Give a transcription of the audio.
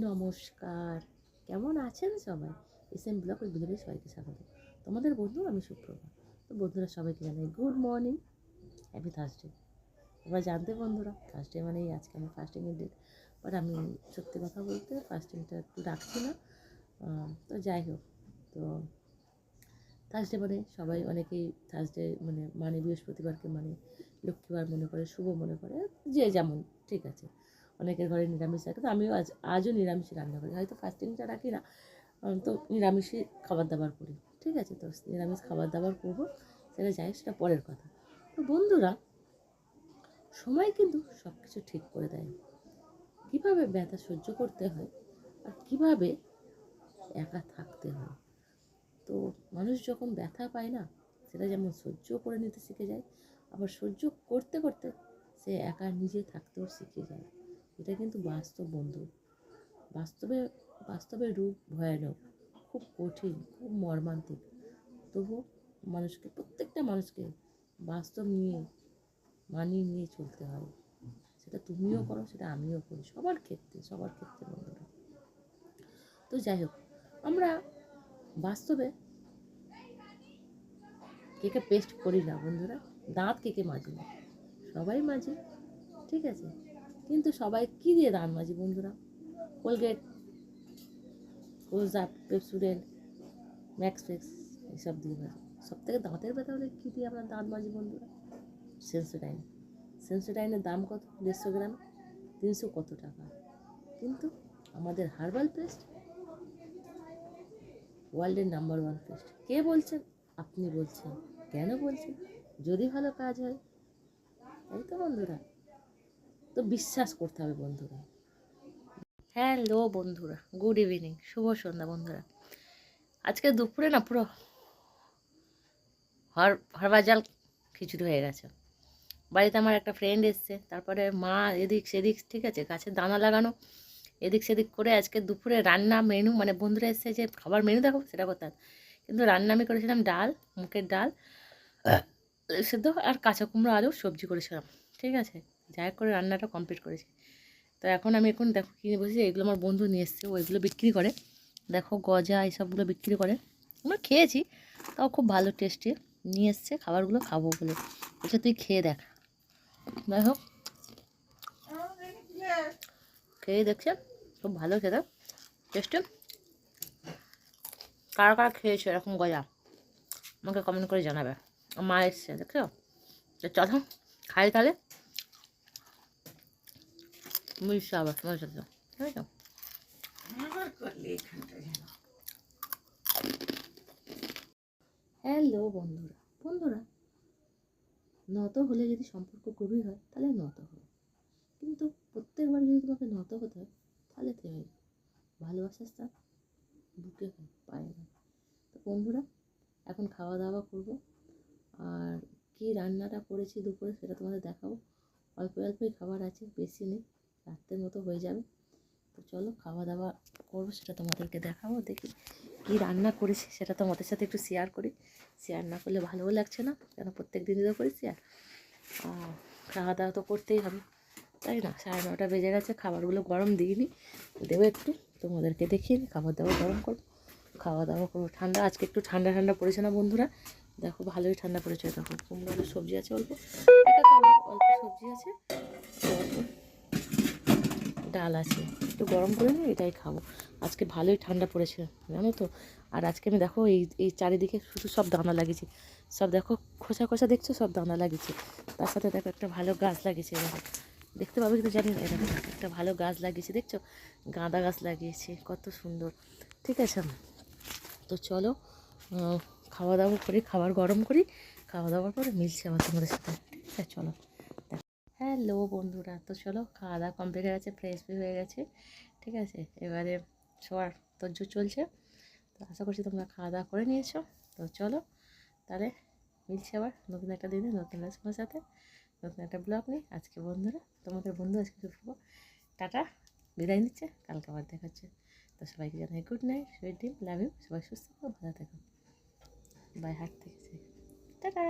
নমস্কার। কেমন আছেন সবাই? এস এম ব্লক বিলের সবাইকে স্বাগত। তোমাদের বন্ধু আমি সুপ্রভা। তো বন্ধুরা সবাইকে জানাই গুড মর্নিং। হ্যাপি থার্সডে তোমরা জানতে বন্ধুরা থার্সডে মানেই আজকে আমার ফার্স্টিংয়ের ডেট বাট আমি সত্যি কথা বলতে ফার্স্টিংটা একটু রাখছি না। তো যাই হোক, তো থার্সডে মানে সবাই অনেকেই থার্সডে মানে মানে বৃহস্পতিবারকে মানে লক্ষ্মীবার মনে করে, শুভ মনে করে, যে যেমন, ঠিক আছে। অনেকের ঘরে নিরামিষ রাখে, তো আমিও আজ, আজও নিরামিষই রান্না করি। হয়তো ফাস্টিংটা রাখি না তো নিরামিষই খাবার দাবার করি। ঠিক আছে, তো নিরামিষ খাবার দাবার করব, সেটা যাই সেটা পরের কথা। তো বন্ধুরা, সময় কিন্তু সব কিছু ঠিক করে দেয়। কীভাবে ব্যথা সহ্য করতে হয় আর কীভাবে একা থাকতে হয়? তো মানুষ যখন ব্যথা পায় না, সেটা যেমন সহ্য করে নিতে শিখে যায়, আবার সহ্য করতে করতে সে একা নিজে থাকতেও শিখে যায়। এটা কিন্তু বাস্তব বন্ধু। বাস্তবে বাস্তবে রূপ ভয়ানক খুব কঠিন খুব মর্মান্তিক। তবু মানুষকে প্রত্যেকটা মানুষকে বাস্তব নিয়ে মানিয়ে নিয়ে চলতে হয়। সেটা তুমিও করো সেটা আমিও করি। সবার ক্ষেত্রে সবার ক্ষেত্রে বন্ধুরা। তো যাই হোক আমরা বাস্তবে কেকে পেস্ট করি না বন্ধুরা। দাঁত কেকে মাজি না। সবাই মাজি ঠিক আছে? কিন্তু সবাই কী দিয়ে দাঁত মাজি বন্ধুরা? Colgate close up Pepsodent max flex এসব দিয়ে মাজি সব থেকে দাঁতের ব্যথা হলে কী দিয়ে আমরা দাঁত মাজি বন্ধুরা সেন্সোডাইন সেন্সোডাইনের দাম কত? দেড়শো গ্রাম। তিনশো কত টাকা? কিন্তু আমাদের হার্বাল পেস্ট ওয়ার্ল্ডের নাম্বার ওয়ান পেস্ট কে বলছেন? আপনি বলছেন। কেন বলছেন? যদি ভালো কাজ হয়, তাই তো বন্ধুরা। তো বিশ্বাস করতে হবে বন্ধুরা। হ্যালো বন্ধুরা গুড ইভিনিং শুভ সন্ধ্যা বন্ধুরা। আজকে দুপুরে না পুরো হর হরবাজাল খিচুড়ি হয়ে গেছে। বাড়িতে আমার একটা ফ্রেন্ড এসছে তারপরে মা এদিক সেদিক ঠিক আছে গাছের দানা লাগানো এদিক সেদিক করে আজকে দুপুরে রান্না মেনু মানে বন্ধুরা এসছে যে খাবার মেনু দেখো সেটা করতাম কিন্তু রান্না আমি করেছিলাম ডাল মুখের ডাল সেদ্ধ আর কাঁচা কুমড়ো আলু সবজি করেছিলাম ঠিক আছে? যাই করে রান্নাটা কমপ্লিট করেছি। তো এখন আমি এখন দেখো কিনে বসেছি, এগুলো আমার বন্ধু নিয়ে এসছে ওইগুলো বিক্রি করে। দেখো গজা এইসবগুলো বিক্রি করে। আমরা খেয়েছি, তাও খুব ভালো টেস্টে নিয়ে এসছে, খাবারগুলো খাব বলে। বলছে, তুই খেয়ে দেখ। যাই হোক। খেয়ে দেখছে, খুব ভালো খেতে। টেস্টে কারা কারা খেয়েছো এরকম গজা? আমাকে কমেন্ট করে জানাবে। মা এসছে, দেখছ? চলো, খাই তাহলে। মিশা আবার তোমার সাথে ঠিক হ্যালো বন্ধুরা বন্ধুরা নত হলে যদি সম্পর্ক গভীর হয় তাহলে নত হয় কিন্তু প্রত্যেকবার যদি তোমাকে নত হতে হয় তাহলে থেমে ভালোবাসার স্থান বুকে পায়ে হয় তো বন্ধুরা এখন খাওয়া দাওয়া করব আর কী রান্নাটা করেছি দুপুরে সেটা তোমাদের দেখাবো অল্প অল্পই খাবার আছে বেশি নেই রাত্রের মতো হয়ে যাবে। তো চলো খাওয়া দাওয়া করব, সেটা তোমাদেরকে দেখাবো, দেখি কী রান্না করেছি, সেটা তোমাদের সাথে একটু শেয়ার করি। শেয়ার না করলে ভালোও লাগছে না, কেন প্রত্যেক দিনই তো করি শেয়ার খাওয়া দাওয়া তো করতেই হবে, তাই না? সাড়ে নটা বেজে গেছে, খাবারগুলো গরম দিইনি, দেবো একটু, তোমাদেরকে দেখিয়ে দিই খাবার দাবার গরম করব। খাওয়া দাওয়া করব, ঠান্ডা, আজকে একটু ঠান্ডা ঠান্ডা পড়েছে না বন্ধুরা? দেখো ভালোই ঠান্ডা পড়েছে, দেখো কুমড়ো সবজি আছে অল্প অল্প সবজি আছে ডাল আছে। একটু গরম করে নিই এটাই খাব। আজকে ভালোই ঠান্ডা পড়েছে, জানো তো? আর আজকে আমি দেখো এই এই চারিদিকে শুধু সব দানা লাগিয়েছি। সব দেখো, খোসা খোসা দেখছ? সব দানা লাগিয়েছি। তার সাথে দেখো একটা ভালো গাছ লাগিয়েছে দেখো। দেখতে পাবে কিন্তু জানি না এরকম একটা ভালো গাছ লাগিয়েছি, দেখছ? গাঁদা গাছ লাগিয়েছি, কত সুন্দর। ঠিক আছে তো চলো খাওয়া দাওয়া করি, খাবার গরম করি। খাওয়া দাওয়ার পরে মিলছে আবার তোমাদের সাথে। ঠিক আছে চলো। হ্যালো বন্ধুরা, তো চলো খাওয়া দাওয়া কমপ্লিট হয়ে গেছে ফ্রেশ হয়ে গেছে, ঠিক আছে? এবারে শোয়ার তর্জ চলছে, তো আশা করছি তোমরা খাওয়া দাওয়া করে নিয়েছো, তো চলো, তাহলে মিলছে আবার নতুন একটা দিনে, নতুন রেসিপির সাথে, নতুন একটা ব্লগ নিই আজকে বন্ধুরা, তোমাদের বন্ধু আজকে শুভ, টাটা, বিদায় নিচ্ছে, কালকে আবার দেখাচ্ছে তো সবাইকে জানাই গুড নাইট সুইট ডিম লাভ ইউ সবাই সুস্থ থাকো। ভালো থাকো বাই হাট থেকে টাটা!